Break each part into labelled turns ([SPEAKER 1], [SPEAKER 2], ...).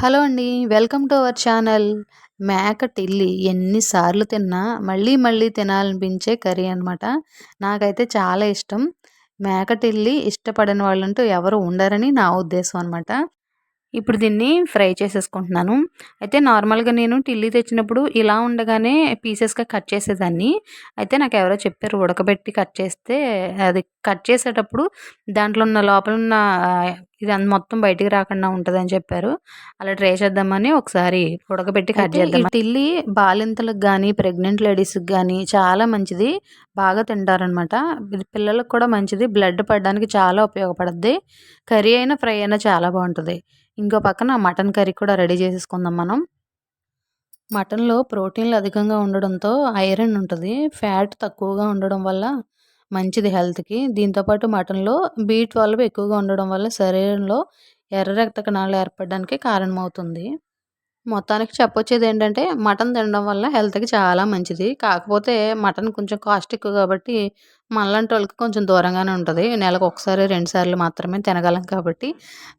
[SPEAKER 1] Hello అండి. Welcome to our channel. మేక టిల్లి ఎన్నిసార్లు తిన్నా మళ్ళీ మళ్ళీ తినాలనిపించే కర్రీ అనమాట నాకైతే చాలా ఇష్టం. మేక టిల్లి ఇష్టపడని వాళ్ళంటూ ఎవరు ఉండరని నా ఉద్దేశం అనమాట ఇప్పుడు దీన్ని ఫ్రై చేసేసుకుంటున్నాను. అయితే నార్మల్గా నేను టిల్లీ తెచ్చినప్పుడు ఇలా ఉండగానే పీసెస్గా కట్ చేసేదాన్ని. అయితే నాకు ఎవరో చెప్పారు ఉడకబెట్టి కట్ చేస్తే అది కట్ చేసేటప్పుడు దాంట్లో ఉన్న లోపల ఉన్న ఇది మొత్తం బయటికి రాకుండా ఉంటుందని చెప్పారు. అలా ట్రై చేద్దామని ఒకసారి ఉడకబెట్టి కట్ చేద్దాం టిల్లీ బాలింతలకు కానీ ప్రెగ్నెంట్ లేడీస్కి కానీ చాలా మంచిది. బాగా తింటారనమాట పిల్లలకు కూడా మంచిది. బ్లడ్ పడడానికి చాలా ఉపయోగపడుద్ది. కర్రీ అయినా ఫ్రై అయినా చాలా బాగుంటుంది. ఇంకో పక్కన మటన్ కర్రీ కూడా రెడీ చేసేసుకుందాం మనం. మటన్లో ప్రోటీన్లు అధికంగా ఉండడంతో ఐరన్ ఉంటుంది. ఫ్యాట్ తక్కువగా ఉండడం వల్ల మంచిది హెల్త్కి. దీంతోపాటు మటన్లో బీ ట్వెల్వ్ ఎక్కువగా ఉండడం వల్ల శరీరంలో ఎర్ర రక్త కణాలు ఏర్పడడానికి కారణమవుతుంది. మొత్తానికి చెప్పొచ్చేది ఏంటంటే మటన్ తినడం వల్ల హెల్త్కి చాలా మంచిది. కాకపోతే మటన్ కొంచెం కాస్ట్ ఎక్కువ కాబట్టి మనలాంటి వాళ్ళకి కొంచెం దూరంగానే ఉంటుంది. నెలకు ఒకసారి రెండు సార్లు మాత్రమే తినగలం కాబట్టి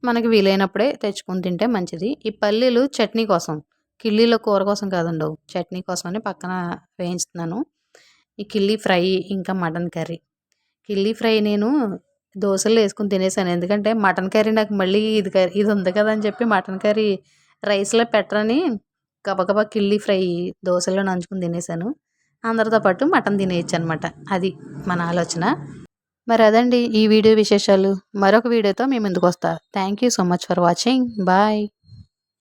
[SPEAKER 1] మనకి వీలైనప్పుడే తెచ్చుకొని తింటే మంచిది. ఈ పల్లీలు చట్నీ కోసం కిల్లీలో కూర కోసం కాదండి చట్నీ కోసమని పక్కన వేయించుతున్నాను. ఈ కిల్లీ ఫ్రై ఇంకా మటన్ కర్రీ. కిల్లీ ఫ్రై నేను దోశలు వేసుకుని తినేసాను. ఎందుకంటే మటన్ కర్రీ నాకు మళ్ళీ ఇది కర్రీ ఇది ఉంది కదా అని చెప్పి మటన్ కర్రీ రైస్లో పెట్టరని గబగబా కిల్లీ ఫ్రై దోశలో నంచుకుని తినేసాను. అందరితో పాటు మటన్ తినేయచ్చు అనమాట అది మన ఆలోచన. మరి అదండి ఈ వీడియో విశేషాలు. మరొక వీడియోతో మేము ముందుకు వస్తా. Thank you so much for watching bye